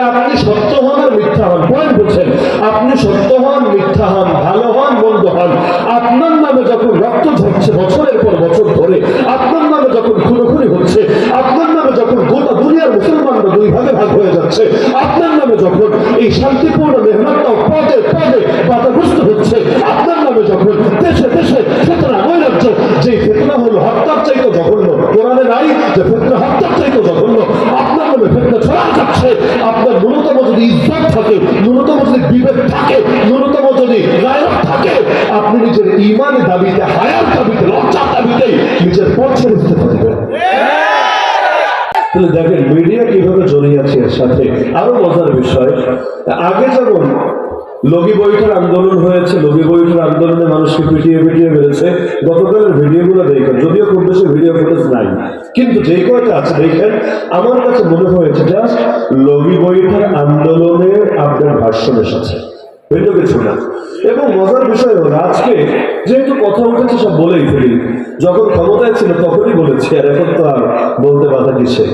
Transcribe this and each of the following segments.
তাহলে আপনি সত্য হন আর মিথ্যা হন। পয়েন্ট বলছেন আপনি সত্য হন, মিথ্যা হন, ভালো হন, মন্দ হন। আপনার নামে যখন রক্ত ঝরছে বছরের পর বছর ধরে, আপনার নামে যখন খুনোখুনি হচ্ছে, আপনার নামে যখন গোটা দুনিয়ার মুসলমানরা দুই ভাগে ভাগ হয়ে যাচ্ছে, আপনার নামে যখন এই শান্তিপূর্ণ মেহনতটাও পদে পদে বাধাগ্রস্ত হচ্ছে, আপনার নামে যখন দেশে দেশে ফেতনা নৈরাজ্য যে ফেতনা হলো হত্যার চাইতে জঘন্য। কোরআনে নাই যে ফেতনা থাকে, ন্যূনতম যদি বিবেক থাকে, ন্যূনতম যদি গায়ক থাকে, আপনি নিজের ইমানের দাবিতে হায়ার দাবিতে, লজ্জার দাবিতে নিজের পৌঁছে দিতে পারবেন দেখেন, মিডিয়া কীভাবে জড়িয়ে আছে এর সাথে আরও মজার বিষয়। আগে যেমন লগি বইটার আন্দোলন হয়েছে, লগি বইটার আন্দোলনে মানুষকে পিটিয়ে পিটিয়ে মেরেছে। গতকালের ভিডিওগুলো দেখেন, যদিও খুব বেশি ভিডিও ফুটেজ নাই। কিন্তু যে কয়টা আছে দেখেন, আমার কাছে মনে হয়েছে জাস্ট লগি বইটার আন্দোলনের আপনার ভাষ্য এসেছে। ভিন্ন কিছু না। এবং মজার বিষয় হলো, আজকে যেহেতু কথা উঠেছে, সব বলেই ফেলি। যখন ক্ষমতায় ছিল, তখনই বলেছি, আর এখন তো আর বলতে বাধা কিসে?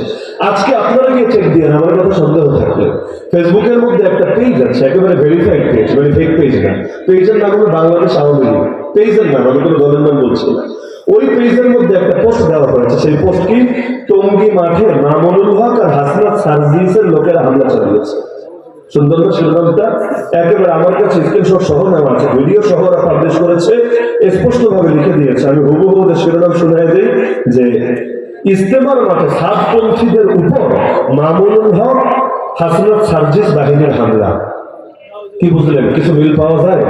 আজকে আপনারা গিয়ে চেক দিয়ে আমার কথা সন্দেহ থাকলে ফেসবুকের মধ্যে একটা পেজ আছে, একেবারে ভেরিফাইড পেজ মানে ফেক পেজ না। পেজের নাম হলো বাংলাদেশ আওয়ামী লীগ। পেজের নাম আমি কোনো দলের নাম বলছি না। ওই পেজের মধ্যে একটা পোস্ট দেওয়া হয়েছে, সেই পোস্ট কি? টঙ্গী মাঠে মামুনুল হক আর হাসনাত সার্জিসের লোকেরা হামলা চালিয়েছে। সুন্দর শিরোনামটা? একেবারে আমার কাছে স্ক্রিনশট সহ নেওয়া আছে ভিডিও সহ ওরা পাবলিশ করেছে স্পষ্ট ভাবে লিখে দিয়েছে। আমি হুবহু শিরোনাম শুনে দিই, যে ইস্তেমার মাঠে সাতপন্থীদের উপর মামুনুল হক হাসনাত সার্জিস বাহিনীর হামলা। কি বুঝলেন? কিছু মিল পাওয়া যায়?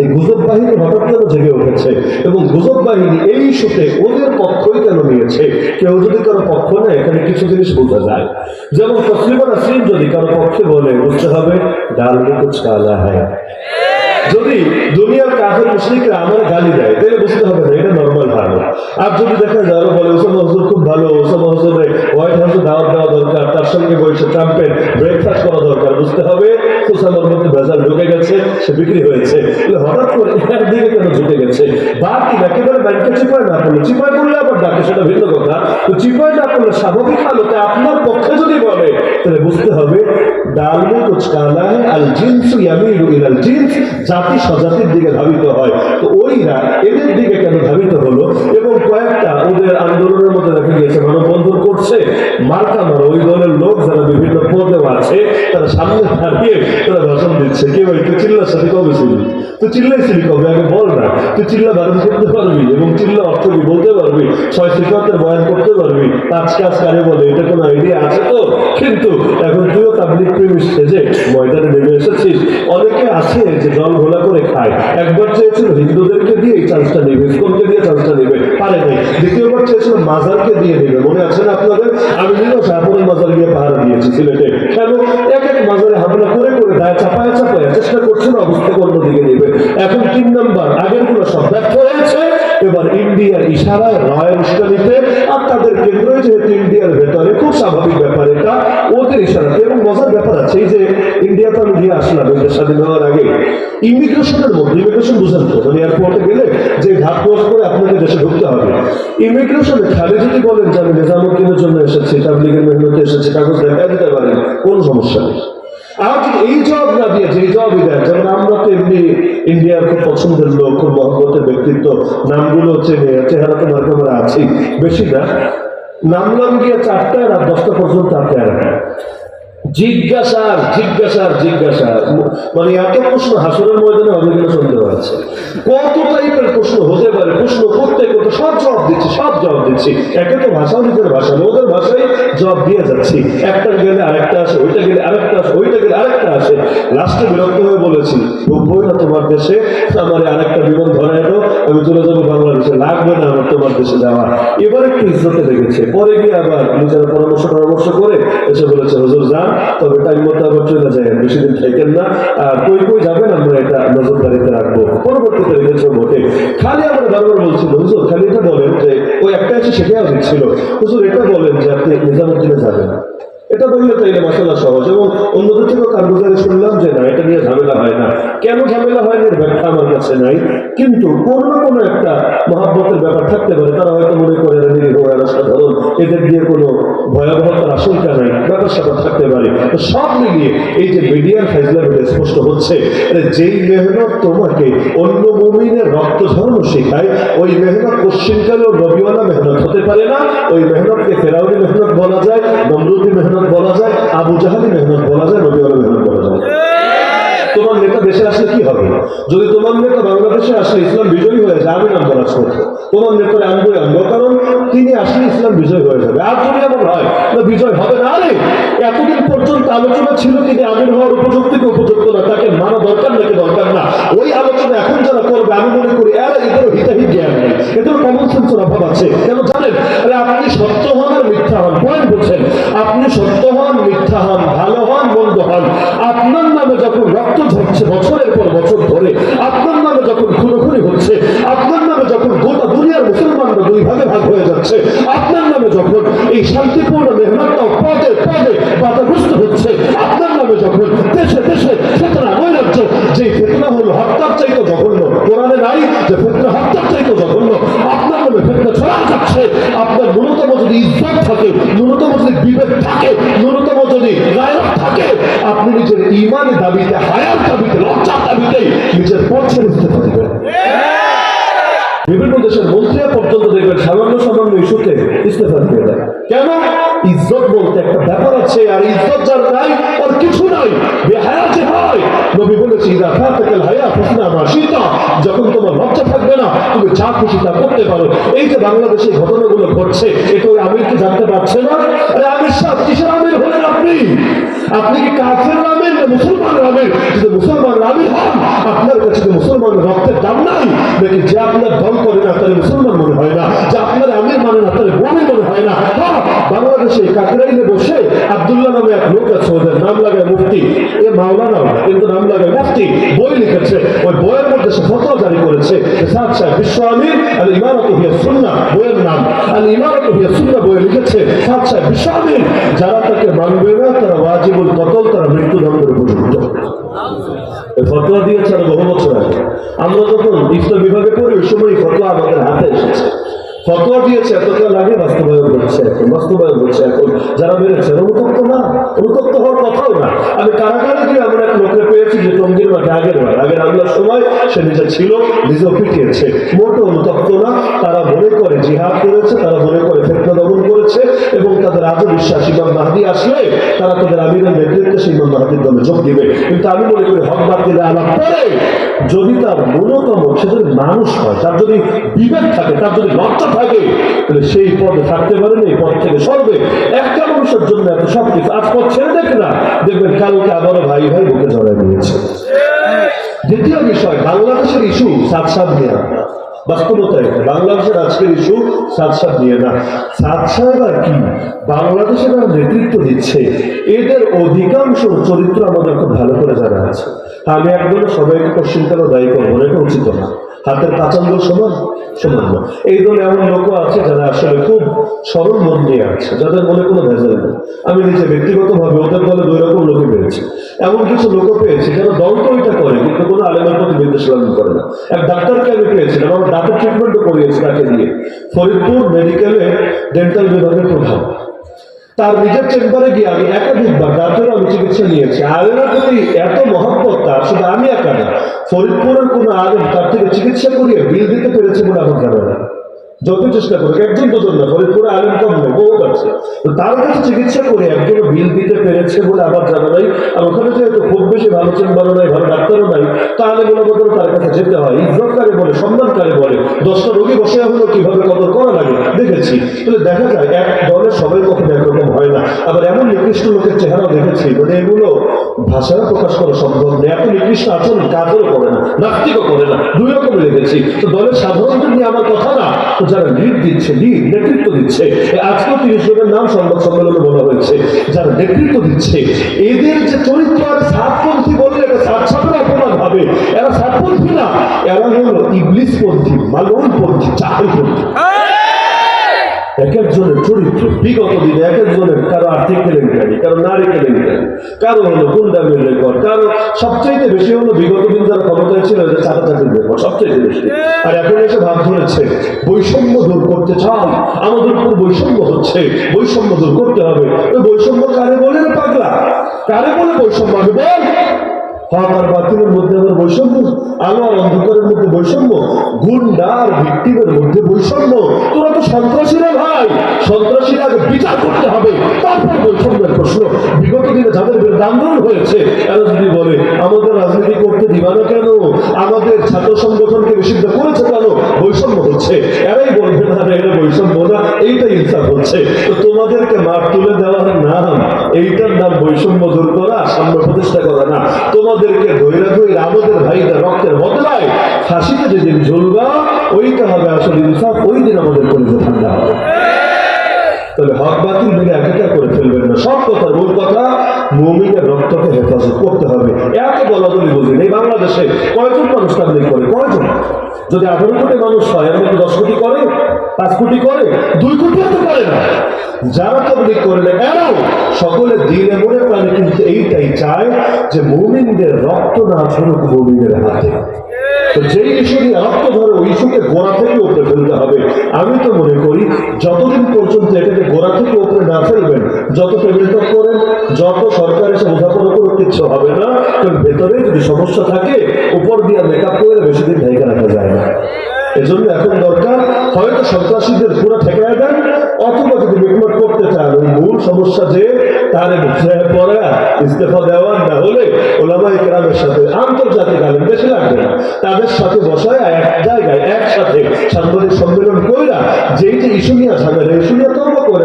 এই গুজব বাহিনী হঠাৎ কেন জেগে উঠেছে? এবং গুজব বাহিনী এই ইস্যুতে ওদের পক্ষই কেন নিয়েছে? কেউ যদি কারও পক্ষ নেয়, এখানে কিছু জিনিস বোঝা যায়। যেমন তসলিমা নাসরিন যদি কারও পক্ষে বলে, বুঝতে হবে, ডাল মে কুছ কালা হ্যায় যদি দুনিয়ার কাফের মুসলিকরা আমার গালি দেয়, তাহলে বুঝতে হবে না, এটা নর্মাল ভালো। আর যদি দেখা যায় আরও বলে ওসামা হজুর খুব ভালো ওসামা হজুরে হোয়াইট হাউসে দাওয়াত দেওয়া দরকার, তার সঙ্গে বসে ট্রাম্পের ব্রেকফাস্ট করা দরকার। বুঝতে হবে? ওসামার মধ্যে ঢুকে গেছে, সে বিক্রি হয়েছে। হঠাৎ করে দিকে কেন ঝুঁকে গেছে? বাকি ব্যাংকে চিপায় না করলে চিপায় করলে আবার ডাকে, সেটা ভিন্ন কথা। তো চিপায় না করলে স্বাভাবিক হালতে আপনার পক্ষে যদি বলে, তাহলে বুঝতে হবে আল জিনসু জিনস, জাতি স্বজাতির দিকে ধাবিত হয়। তো ওইরা এদের দিকে কেন ধাবিত হলো? এবং কয়েকটা ওদের আন্দোলনের মধ্যে দেখা গিয়েছে মানববন্ধন করছে। মার্কা মারো, ওই দলের লোক যারা বিভিন্ন পদে আছে, তারা সামনে দাঁড়িয়ে তারা ভাষণ দিচ্ছে। কি ভাই তুই চিল্লার সাথে কবে ছিলি তুই চিল্লাইছিলি কবে? আগে বল। তুই চিল্লা বারণ করতে পারবি এবং চিল্লা অর্থ কি বলতে পারবি? ছয় সিফাতের বয়ান করতে পারবি? পাঁচ কাজ কারে বলে, এটা কোনো আইডিয়া আছে তো? কিন্তু এখন তুইও তাবলিক প্রেমী সেজে ময়দানে নেমে এসেছিস। অনেকে আছে যে জল ঘোলা করে খায়। একবার চেয়েছিল হিন্দুদেরকে দিয়ে এই চান্সটা নেবে, ইসকনকে দিয়ে চান্সটা নেবে, পারে নাই। দ্বিতীয়বার চেয়েছিল মাজারকে দিয়ে নেবে, মনে আছে না আপনাদের? আমি নিজেও শাহপুরের মাজার গিয়ে পাহারা দিয়েছি সিলেটে। কেন? এক এক মাজারে হামলা করে করে দায় চাপায় চাপায় চেষ্টা করছে করছিল অবস্থাকে অন্যদিকে নেবে। এখন তিন নম্বর ইন্ডিয়ার ইশারায় রায় উস্কানিতে আর তাদের কেন্দ্রই যেহেতু ইন্ডিয়ার ভেতরে, খুব স্বাভাবিক ব্যাপার এটা, ওদের ইশারাতে। এবং মজার ব্যাপার আছে এই যে ইন্ডিয়াতে আমি গিয়ে আসলাম দেশ স্বাধীন হওয়ার আগে ইমিগ্রেশনের মধ্যে, ইমিগ্রেশন বুঝেন তো মানে এয়ারপোর্টে গেলে যে ঘাট ক্রস করে আপনাকে দেশে ঢুকতে হবে। ইমিগ্রেশনে খালি যদি বলেন যে আমি নিজামুদ্দিনের জন্য এসেছি, তাবলিগের মেহনতে এসেছি, কাগজ দেখা দিতে পারেন, কোনো সমস্যা নেই। আর এই জবাব না দিয়ে যে জবাবই যেমন আমরা তো এমনি ইন্ডিয়ার খুব পছন্দের লোক, খুব ব্যক্তিত্ব, নামগুলো চেনে চেহারা তো মার্কে আমরা আছি বেশি না গিয়ে চারটায় রাত দশটা পর্যন্ত জিজ্ঞাসার জিজ্ঞাসার জিজ্ঞাসার। মানে এত প্রশ্ন হাসুরের ময়দানে কিনা সন্দেহ আছে। কত টাইপের প্রশ্ন হতে প্রশ্ন করতে করতে সব জবাব দিচ্ছি, সব জবাব দিচ্ছি। একে তো ভাষাও নিজের ভাষা ওদের ভাষায় জবাব দিয়ে যাচ্ছি। একটা গেলে আরেকটা আসে, ওইটা গেলে আরেকটা আসে, ওইটা গেলে আরেকটা আসে। লাস্টে বিরক্ত হয়ে বলেছি ঢুকবোই না তোমার দেশে আমার আরেকটা বিমান ধরে এলো আমি চলে যাব বাংলাদেশে। লাগবে না আমার তোমার দেশে যাওয়া। এবার একটু ইজ্জতে লেগেছে। পরে গিয়ে আবার নিজেরা পরামর্শ পরামর্শ করে এসে বলেছে, হুজুর, যান তবে টাইম মতো আবার চলে যায় বেশি দিন থাকেন না আর কই কই যাবেন আমরা এটা নজরদারিতে রাখব পরবর্তীতে রেখেছে ভোটে খালি আমরা বারবার বলছিল হুজুর খালি এটা বলেন যে ওই একটা এসে শেখা উচিত ছিল হুজুর এটা বলেন যে আপনি নিজামুদ্দিনে যাবেন এটা বললে তাইলে মশলা সহজ এবং অন্যদের থেকেও কারগুজারি শুনলাম যে না এটা নিয়ে ঝামেলা হয় না কেন ঝামেলা হয় এর ব্যাখ্যা আমার কাছে নাই কিন্তু কোনো না কোনো একটা মহাব্বতের ব্যাপার থাকতে পারে তারা হয়তো মনে করে নিরীহ এরা সাধারণ এদের দিয়ে কোনো ভয়াবহতার আশঙ্কা নাই স্যাপার থাকতে পারে। সব মিলিয়ে এই যে মিডিয়ার হচ্ছে যেই মেহনত তোমাকে অন্য মুমিনের শেখায়, ওই মেহনত পশ্চিমকালেও রবিওয়ালা মেহনত হতে পারে না। ওই মেহনতকে ফেরাউনি মেহনত বলা যায়, নমরুদি মেহনত বলা যায়, আবু জাহালি মেহনত বলা যায় রবিওয়ালা মেহনত বলা যায়। তোমার নেতা দেশে আসলে কি হবে? যদি তোমার নেতা বাংলাদেশে আসলে ইসলাম বিজয়ী হয়ে যায়, আমি নাম বলাস করব তোমার নেতার আনব আনব, কারণ তিনি আসলে ইসলাম বিজয় হয়ে যাবে। আর যদি এমন হয়, না, বিজয় হবে না, আরে, এতদিন পর্যন্ত আলোচনা ছিল তিনি আমির হওয়ার উপযুক্ত কি উপযুক্ত না, তাকে মানা দরকার নাকি দরকার না? ওই আলোচনা এখন যারা করবে, আমি মনে করি এরা এদেরও হিতাহিত জ্ঞান নেই। এদেরও কমন সেন্সের অভাব আছে। কেন জানেন? আপনি সত্য হন আর মিথ্যা হন। পয়েন্ট বলছেন, আপনি সত্য হন মিথ্যা হন ভালো হন মন্দ হন আপনার নামে যখন রক্ত ঝরছে বছরের পর বছর ধরে কেন? ইজ্জত বলতে একটা ব্যাপার আছে, আর ইজ্জত যার নাই আর কিছু নাই। যখন তোমার লজ্জা থাকবে না, তুমি যা খুশি তা করতে পারো। এই যে বাংলাদেশে ঘটনাগুলো ঘটছে কি জানতে পারছে না? আরে কিসের আমির হলেন আপনি? আপনি কি কাফের নামের না মুসলমান নামের যদি মুসলমান নামই হন, আপনার কাছে মুসলমান রক্তের দাম নাই? নাকি যে আপনার দল করে না, তাহলে মুসলমান মনে হয় না? যে আপনার না তাহলে বমি মনে হয় না। বাংলাদেশে বসে নামে এক লোক আছে, ওদের নাম লাগায় এ কিন্তু নাম লাগায় বই লিখেছে। ওই বইয়ের মধ্যে সে জারি করেছে বিশ্ব ইমারত হিয়া সুন্না বইয়ের নাম। ইমারত হিয়া সুন্না বইয়ে লিখেছে বিশ্ব যারা তাকে মানবে না, তারা ওয়াজিবুল কতল, তারা মৃত্যুদণ্ডের উপযুক্ত দিয়েছে আরও বহু বছর আগে। আমরা যখন ইসলাম বিভাগে পড়ি, ওই সময় ফতোয়া আমাদের হাতে এসেছে। ফতোয়া দিয়েছে এতকাল আগে বাস্তবায়ন করছে এখন, বাস্তবায়ন করছে এখন। যারা মেরেছে, অনুতপ্ত না? অনুতপ্ত হওয়ার কথাও না। আমি কারাগারে গিয়ে আমরা এক লোককে পেয়েছি যে টঙ্গির মাঠে আগের বার, আগের হামলার সময় সে নিজে ছিল, নিজেও পিটিয়েছে। মোটো অনুতপ্ত না। তারা মনে করে জিহাদ করেছে, তারা মনে করে ফেতনা দমন করেছে এবং তাদের আজও বিশ্বাস ইমাম মাহাদি আসলে তারা তাদের আমিরের নেতৃত্বে সেই ইমাম মাহাদির দলে যোগ দিবে। কিন্তু আমি মনে করি হক বাতিলে আলাপ করে যদি তার ন্যূনতম, সে যদি মানুষ হয়, তার যদি বিবেক থাকে, তার যদি লজ্জা থাকে তাহলে সেই পদে থাকতে পারেন এই পদ থেকে সরবে। একটা মানুষের জন্য এত সব কিছু আজ পথ ছেড়ে দেখে না দেখবেন কালকে আবারও ভাই ভাই বুকে জড়াই দিয়েছে দ্বিতীয় বিষয় বাংলাদেশের ইস্যু সাত সাত নিয়ে। বাস্তবতা এটা। বাংলাদেশের আজকের ইস্যু সাত নিয়ে না। সাহেব আর কি? বাংলাদেশের যারা নেতৃত্ব দিচ্ছে। এদের অধিকাংশ চরিত্র আমাদের খুব ভালো করে জানা আছে। আমি একদম সবাইকে পশ্চিমকালও দায়ী করব এটা উচিত না। হাতের কাঁচাঙ্গুল সমান? সমান না। এই দলে এমন লোক আছে যারা আসলে খুব সরল মন নিয়ে আছে, যাদের মনে কোনো ভেজাল নেই। আমি নিজে ব্যক্তিগতভাবে ওদের দলে দুই রকম লোকে পেয়েছি। এমন কিছু লোক পেয়েছি যারা দল তো ওইটা কিন্তু কোনো আলেমের প্রতি বিদ্বেষ লালন করে না। এক ডাক্তারকে আমি পেয়েছিলাম, আমার দাঁতের ট্রিটমেন্টও করিয়েছি তাকে দিয়ে। ফরিদপুর মেডিকেলে ডেন্টাল বিভাগের প্রধান। তার নিজের চেম্বারে গিয়ে আমি একাধিকবার দাঁতের আমি চিকিৎসা নিয়েছি। আলেমের প্রতি এত মহব্বত তার শুধু আমি একা না, ফরিদপুরের কোনো আলেম তার থেকে চিকিৎসা করিয়ে বিল দিতে পেরেছে বলে আমার জানা না যত চেষ্টা করে একজন দুজন না ফরিদপুরে আলেম কম নেই, বহুত আছে। তো তার কাছে চিকিৎসা করে একজন বিল দিতে পেরেছে বলে আমার জানা নাই, আর ওখানে যেহেতু খুব বেশি ভালো চেম্বারও নাই, ভালো ডাক্তারও নাই, তাহলে মূলত তার কাছে যেতে হয়। ইজ্জতকারে বলে, সম্মানকারে বলে, দশটা রোগী বসে হলো কীভাবে কদর করা লাগে? দেখেছি। তাহলে দেখা যায়, এক দলের সবাই কখনো একরকম হয় না। আবার এমন নিকৃষ্ট লোকের চেহারা দেখেছি মানে এগুলো ভাষায় প্রকাশ করা সম্ভব নেই এত নিকৃষ্ট আচরণ কাজও করে না, নাস্তিকও করে না, দুই রকম দেখেছি। তো দলের সাধারণদের নিয়ে আমার কথা না যারা লিড দিচ্ছে লিড নেতৃত্ব দিচ্ছে আজকেও তিরিশ জনের নাম সংবাদ সম্মেলনে বলা হয়েছে, যারা নেতৃত্ব দিচ্ছে, এদের যে চরিত্র আর সাতপন্থী বললে এটা সাত সাতের অপমান হবে। এরা সাতপন্থী না, এরা হলো ইবলিস পন্থী পন্থী চাকরি পন্থী এক একজনের চরিত্র বিগত দিনে, এক একজনের কারও আর্থিক কেলেঙ্কারি, কারও নারী কেলেঙ্কারি, কারও হলো গুন্ডামির সবচাইতে বেশি হলো বিগত দিন যারা ক্ষমতায় ছিল এদের চাকা চাকরির রেকর্ড সবচাইতে বেশি। আর এখন এসে ভাব ধরেছে বৈষম্য দূর করতে চান আমাদের উপর বৈষম্য হচ্ছে বৈষম্য দূর করতে হবে। ওই বৈষম্য কারে বলে রে পাগলা? কারে বলে বৈষম্য? আমি বল। হক আর বাতিলের মধ্যে আবার বৈষম্য আলো আর অন্ধকারের মধ্যে বৈষম্য গুন্ডা আর ভিক্টিমের মধ্যে বৈষম্য। তোরা তো সন্ত্রাসীরা ভাই সন্ত্রাসীরা আগে বিচার করতে হবে তারপর বৈষম্যের প্রশ্ন, বিগত দিনে যাদের বিরুদ্ধে আন্দোলন হয়েছে এরা যদি বলে, আমাদের রাজনীতি করতে দিবা না কেন? আমাদের ছাত্র সংগঠনকে নিষিদ্ধ করেছে কেন? বৈষম্য হচ্ছে। এরাই বলবে, না এটা বৈষম্য না এইটা ইনসাফ হচ্ছে। তো তোমাদেরকে মাঠ তুলে দেওয়ার নাম, এইটার নাম বৈষম্য দূর করা, সাম্য প্রতিষ্ঠা করা না। তোমাদেরকে ধৈরা ধৈর্য আমাদের ভাইদের রক্তের বদলায় ফাঁসিতে যেদিন ঝুলবা, ওইটা হবে আসলে ইনসাফ, ওই দিন আমাদের কলিজে ঠান্ডা হবে। তবে হক বাতিল মিলে একাকার করে ফেলবেন না। সব কথা, মূল কথা, মৌমিনের রক্তকে হেফাজত করতে হবে। এত বলা বলি বুঝলেন এই বাংলাদেশে কয়জন মানুষ তাবলিগ করে? কয়জন? যদি আঠারো কোটি মানুষ হয় এমন কি দশ কোটি করে, পাঁচ কোটি করে, দুই কোটি করে না। যারা তবলিক করে না এরাও সকলে দিন এমন প্রাণে যে মৌমিনদের রক্ত না ঝরুক মৌমিনের হাতে। তো যেই রক্ত গোড়া থেকে উপরে ফেলতে হবে, আমি তো মনে করি যতদিন পর্যন্ত এটাকে গোড়া থেকে উপরে না ফেলবেন, যত করেন, যত সরকার এসে করে কিচ্ছু হবে না, কারণ ভেতরে যদি সমস্যা থাকে, উপর দিয়ে মেকআপ করে বেশি দিন ঢাইকা রাখা যায় না। এজন্য এখন দরকার, হয়তো সন্ত্রাসীদের পুরো ঠেকায় দেন, অথবা যদি বিকমত করতে চান মূল সমস্যা যে তার পরে ইস্তফা দেওয়ার না হলে ওলামাই কেরামের সাথে আন্তর্জাতিক আলেম বেশি লাগবে না। তাদের সাথে বসায় এক জায়গায় একসাথে সাংবাদিক সম্মেলন কইরা যেই যে ইস্যু নিয়ে ঝামেলা ইস্যু নিয়ে তর্ক করে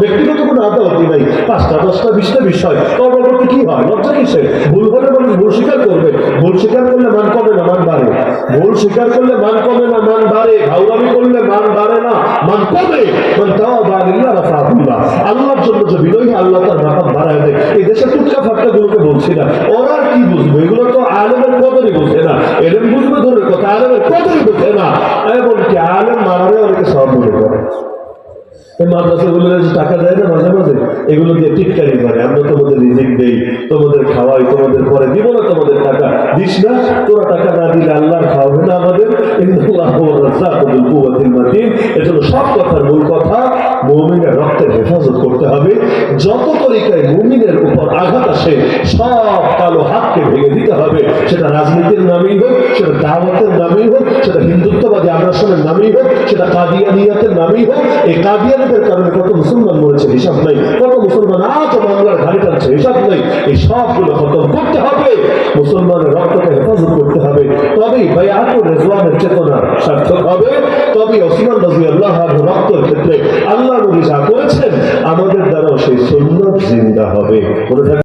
ব্যক্তিগত কোনো মান কমে না, মান বাড়ে। করলে মান বাড়ে। মান না, মান কমে। আল্লাহর জন্য যে বিনয়ী আল্লাহ তার মাথা বাড়ায় দেয় এই দেশের টুটকা ফাটকা গুলোকে বলছি না। ওরা কি বুঝবে? এগুলো তো আলেমের কদরই বুঝে না। এলেম বুঝবে ধরে কথা, আলেমের কদরই বুঝে না। এমনকি আলেম মারারে অনেকে সব মনে করে। আমরা আমাদের। এজন্য সব কথার মূল কথা। মুমিনের রক্তের হেফাজত করতে হবে। যত তরিকায় মুমিনের উপর আঘাত আসে, সব কালো হাতকে ভেঙে দিতে হবে। সেটা রাজনীতির নামেই হোক, সেটা দাওয়াতের নামেই হোক, সেটা হিন্দুত্ববাদী আগ্রাসনের নামেই হোক, সেটা কাদিয়ানিয়াতের নামেই হোক। এই কাদিয়ানিদের কারণে কত মুসলমান মরেছে, হিসাব নাই। কত মুসলমান আজ মামলার ঘাড়ি টানছে, হিসাব নাই। এই সবগুলো খতম করতে হবে। মুসলমানের রক্তকে হেফাজত করতে হবে। তবেই ভাই আকুর রেজওয়ানের চেতনা সার্থক হবে। তবেই ওসমান রাজি আল্লাহ রক্তের ক্ষেত্রে আল্লাহ নবী যা করেছেন আমাদের দ্বারাও সেই সুন্নত জিন্দা হবে।